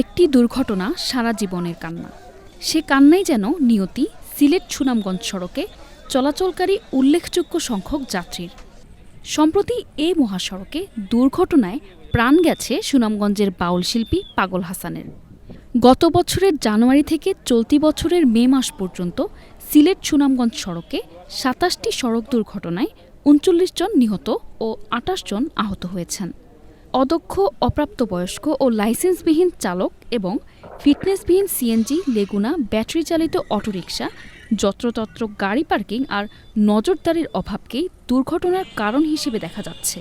একটি দুর্ঘটনা সারা জীবনের কান্না। সে কান্নাই যেন নিয়তি সিলেট সুনামগঞ্জ সড়কে চলাচলকারী উল্লেখযোগ্য সংখ্যক যাত্রীর। সম্প্রতি এই মহাসড়কে দুর্ঘটনায় প্রাণ গেছে সুনামগঞ্জের বাউল শিল্পী পাগল হাসানের। গত বছরের জানুয়ারি থেকে চলতি বছরের মে মাস পর্যন্ত সিলেট সুনামগঞ্জ সড়কে সাতাশটি সড়ক দুর্ঘটনায় উনচল্লিশ জন নিহত ও আটাশ জন আহত হয়েছেন। অদক্ষ, অপ্রাপ্তবয়স্ক ও লাইসেন্সবিহীন চালক এবং ফিটনেসবিহীন সিএনজি লেগুনা ব্যাটারি চালিত অটোরিকশা, যত্রতত্র গাড়ি পার্কিং আর নজরদারির অভাবকেই দুর্ঘটনার কারণ হিসেবে দেখা যাচ্ছে।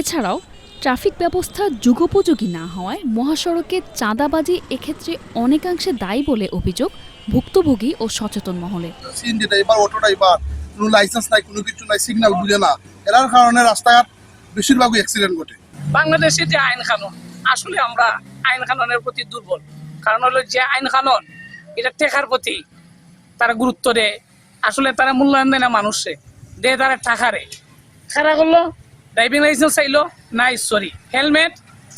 এছাড়াও, ট্রাফিক ব্যবস্থা যুগোপযোগী না হওয়ায় মহাসড়কে চাঁদাবাজি এক্ষেত্রে অনেকাংশে দায়ী বলে অভিযোগ ভুক্তভোগী ও সচেতন মহলে। সিএনজি ড্রাইভার অটো ড্রাইভার কোনো লাইসেন্স নাই, কোনো কিছু নাই সিগন্যাল বুঝে না। এরার কারণে রাস্তাঘাট বেশিরভাগই অ্যাক্সিডেন্ট ঘটে। বাংলাদেশে যে আইন কানুন, আসলে আমরা আইন কানুনের প্রতি দুর্বল। কারণ হলো যে আইন কানুন, এটা টেকার প্রতি তারা গুরুত্ব দেয়। আসলে তারা মূল্যায়ন দেয় না মানুষে, দেয় তারা টাকারে। খারা করল? ড্রাইভিং লাইসেন্স চাইলো, নাই সরি হেলমেট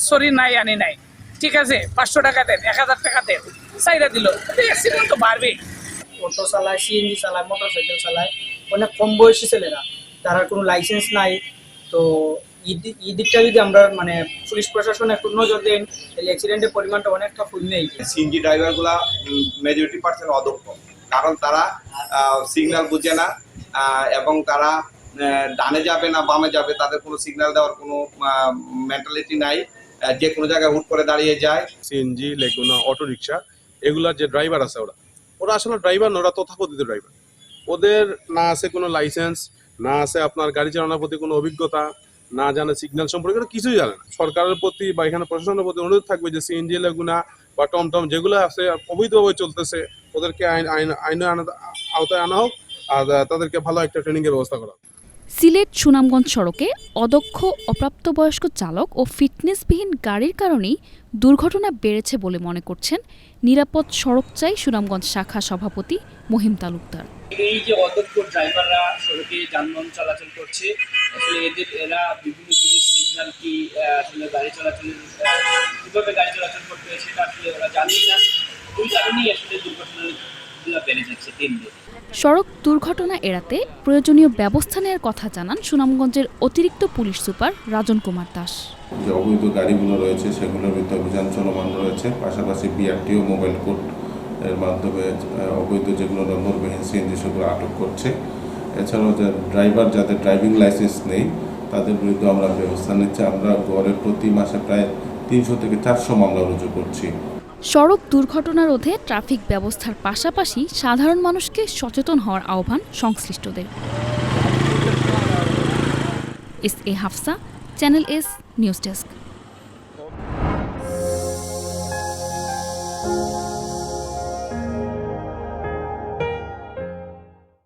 সরি নাই, আনি নাই। ঠিক আছে, পাঁচশো টাকা দেন, এক হাজার টাকা দেন, চাইরা দিল। অ্যাক্সিডেন্ট তো বাড়বেই। অটো চালায় সিএনজি চালায় মোটর সাইকেল চালায়, অনেক কম বয়সী ছেলেরা, তারা কোনো লাইসেন্স নাই। তো এই দিকটা যদি আমরা মানে পুলিশ প্রশাসন একটু নজর দেন তাহলে অ্যাক্সিডেন্টের পরিমাণটা অনেকটা কমেই সিএনজি ড্রাইভারগুলা মেজরিটি পার্সেন্ট অদক্ষ। কারণ তারা সিগন্যাল বুঝে না এবং তারা ডানে যাবে না বামে যাবে তাদের কোনো সিগন্যাল দেওয়ার কোনো মেন্টালিটি নাই। যে কোনো জায়গায় হুট করে দাঁড়িয়ে যায়। সিএনজি লেগুনা অটো রিক্সা এগুলার যে ড্রাইভার আছে ওরা ওরা আসলে ড্রাইভার না ওরা তথাকথিত ড্রাইভার। ওদের না আছে কোনো লাইসেন্স না আছে আপনার গাড়ি চালানোর প্রতি কোনো অভিজ্ঞতা না জানে সিগন্যাল সম্পর্কে কিছুই জানে না। সরকারের প্রতি বা এখানে প্রশাসনের প্রতি অনুরোধ থাকবে যে সিএনজি লেগুনা বা টমটম যেগুলো আছে, অবৈধভাবে চলতেছে, ওদেরকে আইন আইন আইনের আনা- আওতায় আনা হোক আর তাদেরকে ভালো একটা ট্রেনিংয়ের ব্যবস্থা করা সিলেট সুনামগঞ্জ সড়কে অদক্ষ, অপ্রাপ্তবয়স্ক চালক ও ফিটনেসবিহীন গাড়ির কারণেই দুর্ঘটনা বেড়েছে বলে মনে করছেন নিরাপদ সড়ক চাই সুনামগঞ্জ শাখা সভাপতি মহিম তালুকদার। এই যে অদক্ষ ড্রাইভাররা সড়কে যানবাহন চলাচল করছে আসলে এদের এরা বিভিন্ন জিনিস সিগন্যাল কি আসলে গাড়ি চলাচলের আহ, কীভাবে গাড়ি চলাচল করতে হয় সেটা আসলে ওরা জানেই না। ওই কারণেই আসলে দুর্ঘটনাগুলো বেড়ে যাচ্ছে দিন দিন। সড়ক দুর্ঘটনা এড়াতে প্রয়োজনীয় ব্যবস্থা নেওয়ার কথা জানান সুনামগঞ্জের অতিরিক্ত পুলিশ সুপার রাজন কুমার দাস। যে অবৈধ গাড়িগুলো রয়েছে সেগুলোর বিরুদ্ধে অভিযান চলমান রয়েছে। পাশাপাশি বিআরটিও মোবাইল কোড এর মাধ্যমে অবৈধ যেগুলো নম্বরবিহীন সিএনজি সেগুলো আটক করছে। এছাড়াও যে ড্রাইভার যাদের ড্রাইভিং লাইসেন্স নেই, তাদের বিরুদ্ধে আমরা ব্যবস্থা নিচ্ছি। আমরা গড়ে প্রতি মাসে প্রায় তিনশো থেকে চারশো মামলা রুজু করছি। সড়ক দুর্ঘটনা রোধে ট্রাফিক ব্যবস্থার পাশাপাশি সাধারণ মানুষকে সচেতন হওয়ার আহ্বান সংশ্লিষ্টদের। S A Hafsa, Channel S, news desk.